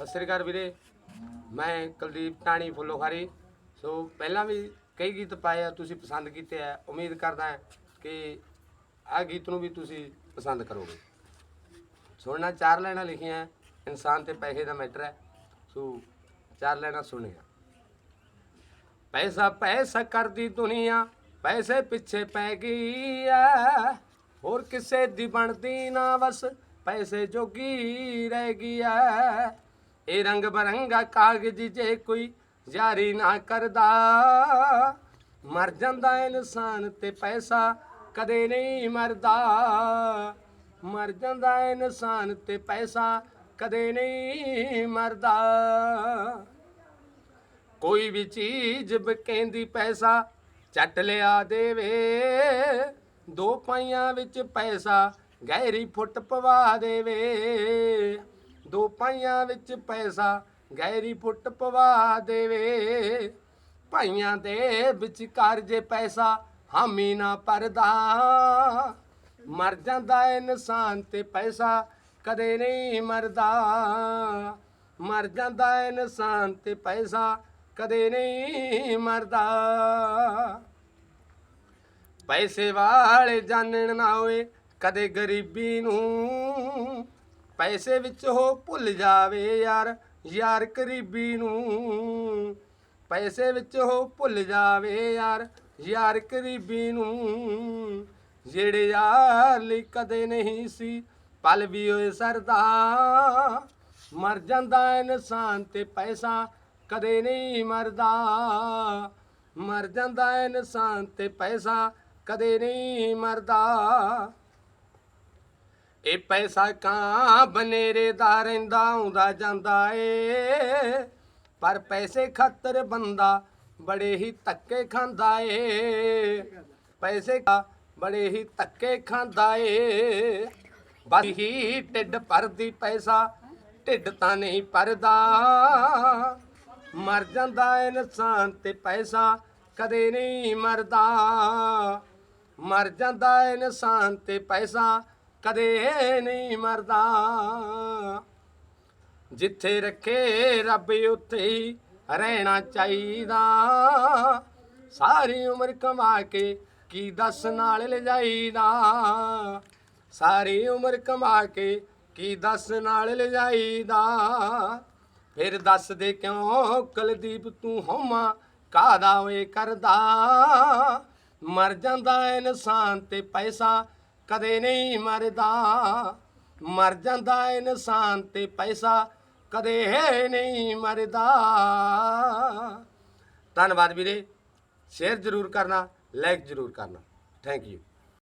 ਸਤਿ ਸ੍ਰੀ ਅਕਾਲ ਵੀਰੇ। ਮੈਂ ਕੁਲਦੀਪ ਟਾਣੀ ਫੁੱਲੋਖਾਰੀ। ਸੋ ਪਹਿਲਾਂ ਵੀ ਕਈ ਗੀਤ ਪਾਏ ਆ, ਤੁਸੀਂ ਪਸੰਦ ਕੀਤੇ ਆ। ਉਮੀਦ ਕਰਦਾ ਕਿ ਆਹ ਗੀਤ ਨੂੰ ਵੀ ਤੁਸੀਂ ਪਸੰਦ ਕਰੋਗੇ। ਸੁਣਨਾ ਚਾਰ ਲਾਈਨਾਂ ਲਿਖੀਆਂ ਇਨਸਾਨ ਤੇ ਪੈਸੇ ਦਾ ਮੈਟਰ ਹੈ। ਸੋ ਚਾਰ ਲੈਣਾ ਸੁਣਿਆ ਪੈਸਾ ਪੈਸਾ ਕਰਦੀ ਦੁਨੀਆ, ਪੈਸੇ ਪਿੱਛੇ ਪੈ ਗਈ ਐ। ਹੋਰ ਕਿਸੇ ਦੀ ਬਣਦੀ ਨਾ ਬਸ ਪੈਸੇ ਜੋਗੀ ਰਹਿ ਗਈ ਐ। ਇਹ ਰੰਗ ਬਰੰਗਾ ਕਾਗਜ਼ ਜੇ ਕੋਈ ਜਾਰੀ ਨਾ ਕਰਦਾ। ਮਰ ਜਾਂਦਾ ਇਨਸਾਨ ਤੇ ਪੈਸਾ ਕਦੇ ਨਹੀਂ ਮਰਦਾ। ਮਰ ਜਾਂਦਾ ਇਨਸਾਨ ਤੇ ਪੈਸਾ ਕਦੇ ਨਹੀਂ ਮਰਦਾ। ਕੋਈ ਵੀ ਚੀਜ਼ ਬਕੈਂਦੀ ਪੈਸਾ ਚੱਟ ਲਿਆ ਦੇਵੇ। ਦੋ ਪਾਈਆਂ ਵਿੱਚ ਪੈਸਾ ਗਹਿਰੀ ਫੁੱਟ ਪਵਾ ਦੇਵੇ। ਦੋ ਪਾਈਆਂ ਵਿੱਚ ਪੈਸਾ ਗਹਿਰੀ ਫੁੱਟ ਪਵਾ ਦੇਵੇ। ਭਾਈਆਂ ਦੇ ਵਿਚਕਾਰ ਜੇ ਪੈਸਾ, ਹਾਮੀ ਨਾ ਪਰਦਾ ਮਰ ਜਾਂਦਾ ਇਨਸਾਨ ਤੇ ਪੈਸਾ, ਕਦੇ ਨਹੀਂ ਮਰਦਾ। ਮਰ ਜਾਂਦਾ ਇਨਸਾਨ ਤੇ ਪੈਸਾ, ਕਦੇ ਨਹੀਂ ਮਰਦਾ। ਪੈਸੇ ਵਾਲੇ ਜਾਣਨ ਨਾ ਹੋਏ, ਕਦੇ ਗਰੀਬੀ ਨੂੰ ਪੈਸੇ ਵਿੱਚ ਹੋ ਭੁੱਲ ਜਾਵੇ ਯਾਰ ਯਾਰ ਕਰੀਬੀ ਨੂੰ। ਪੈਸੇ ਵਿੱਚ ਹੋ ਭੁੱਲ ਜਾਵੇ ਯਾਰ ਯਾਰ ਕਰੀਬੀ ਨੂੰ। ਜਿਹੜੇ ਯਾਰ ਲਈ ਕਦੇ ਨਹੀਂ ਸੀ, ਪਲ ਵੀ ਹੋਏ ਸਰਦਾ। ਮਰ ਜਾਂਦਾ ਇਨਸਾਨ ਤੇ ਪੈਸਾ ਕਦੇ ਨਹੀਂ ਮਰਦਾ। ਮਰ ਜਾਂਦਾ ਇਨਸਾਨ ਤੇ ਪੈਸਾ ਕਦੇ ਨਹੀਂ ਮਰਦਾ। ਇਹ ਪੈਸਾ ਕਾਂ ਬਨੇਰੇ ਦਾ ਰਹਿੰਦਾ, ਆਉਂਦਾ ਜਾਂਦਾ ਏ। ਪਰ ਪੈਸੇ ਖਾਤਰ ਬੰਦਾ ਬੜੇ ਹੀ ਧੱਕੇ ਖਾਂਦਾ ਏ। ਪੈਸੇ ਬੜੇ ਹੀ ਧੱਕੇ ਖਾਂਦਾ ਏ। ਬਸ ਹੀ ਢਿੱਡ ਭਰਦੀ ਪੈਸਾ, ਢਿੱਡ ਤਾਂ ਨਹੀਂ ਭਰਦਾ। ਮਰ ਜਾਂਦਾ ਏ ਇਨਸਾਨ ਤੇ ਪੈਸਾ ਕਦੇ ਨਹੀਂ ਮਰਦਾ। ਮਰ ਜਾਂਦਾ ਏ ਇਨਸਾਨ ਤੇ ਪੈਸਾ ਕਦੇ ਨਹੀਂ ਮਰਦਾ। ਜਿੱਥੇ ਰੱਖੇ ਰੱਬ, ਉੱਥੇ ਹੀ ਰਹਿਣਾ ਚਾਹੀਦਾ। ਸਾਰੀ ਉਮਰ ਕਮਾ ਕੇ ਕੀ ਦਸ ਨਾਲ ਲਿਜਾਈਦਾ? ਸਾਰੀ ਉਮਰ ਕਮਾ ਕੇ ਕੀ ਦਸ ਨਾਲ ਲਿਜਾਈਦਾ? ਫਿਰ ਦੱਸ ਦੇ ਕਿਉਂ ਕੁਲਦੀਪ, ਤੂੰ ਹੋਮਾ ਕਾਦਾ ਓਏ ਕਰਦਾ? ਮਰ ਜਾਂਦਾ ਇਨਸਾਨ ਤੇ ਪੈਸਾ ਕਦੇ ਨਹੀਂ ਮਰਦਾ। ਮਰ ਜਾਂਦਾ ਇਨਸਾਨ ਤੇ ਪੈਸਾ, ਕਦੇ ਨਹੀਂ ਮਰਦਾ। ਧੰਨਵਾਦ ਵੀਰੇ। ਸ਼ੇਅਰ ਜ਼ਰੂਰ ਕਰਨਾ ਲਾਈਕ ਜ਼ਰੂਰ ਕਰਨਾ। Thank you